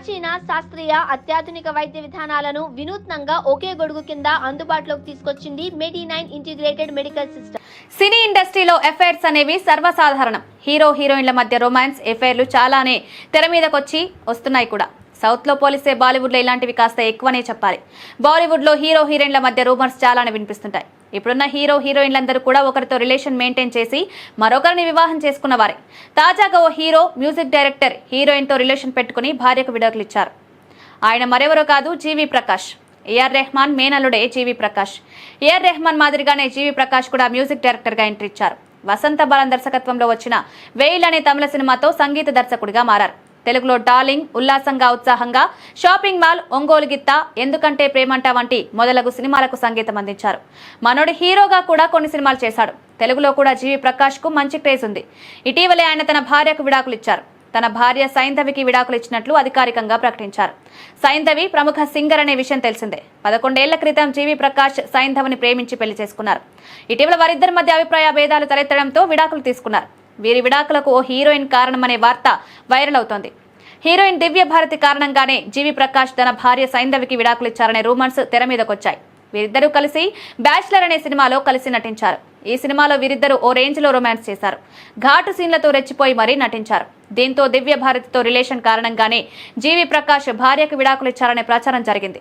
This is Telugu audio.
ప్రాచీన శాస్త్రీయ అత్యాధునిక వైద్య విధానాలను వినూత్నంగా ఒకే గొడుగు కింద అందుబాటులోకి తీసుకొచ్చింది Medi nine integrated medical system. సినీ ఇండస్ట్రీలో ఎఫైర్స్ అనేవి సర్వసాధారణం. హీరో హీరోయిన్ల మధ్య రొమాన్స్ ఎఫైర్లు చాలానే తెర మీదకొచ్చి వస్తున్నాయి కూడా. సౌత్లో పోలిస్తే బాలీవుడ్లో ఇలాంటివి కాస్త ఎక్కువనే చెప్పాలి. బాలీవుడ్లో హీరో హీరోయిన్ల మధ్య రూమర్స్ చాలానే వినిపిస్తుంటాయి. ఇప్పుడున్న హీరో హీరోయిన్లందరూ కూడా ఒకరితో రిలేషన్ మెయింటైన్ చేసి మరొకరిని వివాహం చేసుకున్న వారే. తాజాగా ఓ హీరో మ్యూజిక్ డైరెక్టర్ హీరోయిన్తో రిలేషన్ పెట్టుకుని భార్యకు విడాకులు ఇచ్చారు. ఆయన మరెవరో కాదు G V Prakash. A R Rahman మేనల్లుడే G V Prakash. A R Rahman మాదిరిగానే జీవి ప్రకాష్ కూడా మ్యూజిక్ డైరెక్టర్గా ఎంట్రీ ఇచ్చారు. వసంత బాలన్ దర్శకత్వంలో వచ్చిన వెయిల్ అనే తమిళ సినిమాతో సంగీత దర్శకుడిగా మారారు. తెలుగులో డార్లింగ్ ఉల్లాసంగా ఉత్సాహంగా షాపింగ్ మాల్ ఒంగోలు గిత్త ఎందుకంటే ప్రేమంట వంటి మొదలగు సినిమాలకు సంగీతం అందించారు. మనోడు హీరోగా కూడా కొన్ని సినిమాలు చేశాడు. తెలుగులో కూడా జీవి ప్రకాష్కు మంచి క్రేజ్ ఉంది. ఇటీవలే ఆయన తన భార్యకు విడాకులు ఇచ్చారు. తన భార్య సైంధవికి విడాకులు ఇచ్చినట్లు అధికారికంగా ప్రకటించారు. సైంధవి ప్రముఖ సింగర్ అనే విషయం తెలిసిందే. పదకొండేళ్ళ క్రితం జీవి ప్రకాష్ సైంధవిని ప్రేమించి పెళ్ళి చేసుకున్నారు. ఇటీవల వారిద్దరి మధ్య అభిప్రాయ భేదాలు తలెత్తడంతో విడాకులు తీసుకున్నారు. వీరి విడాకులకు ఓ హీరోయిన్ కారణమనే వార్త వైరల్ అవుతోంది. హీరోయిన్ దివ్య భారతి కారణంగానే జీవి ప్రకాష్ తన భార్య సైంధవికి విడాకులు ఇచ్చారనే రూమర్స్ తెర మీదకొచ్చాయి. వీరిద్దరూ కలిసి బ్యాచ్లర్ అనే సినిమాలో కలిసి నటించారు. ఈ సినిమాలో వీరిద్దరూ ఓ రేంజ్లో రొమాన్స్ చేశారు. ఘాటు సీన్లతో రెచ్చిపోయి మరీ నటించారు. దీంతో దివ్య భారతితో రిలేషన్ కారణంగానే జీవి ప్రకాష్ భార్యకు విడాకులు ఇచ్చారనే ప్రచారం జరిగింది.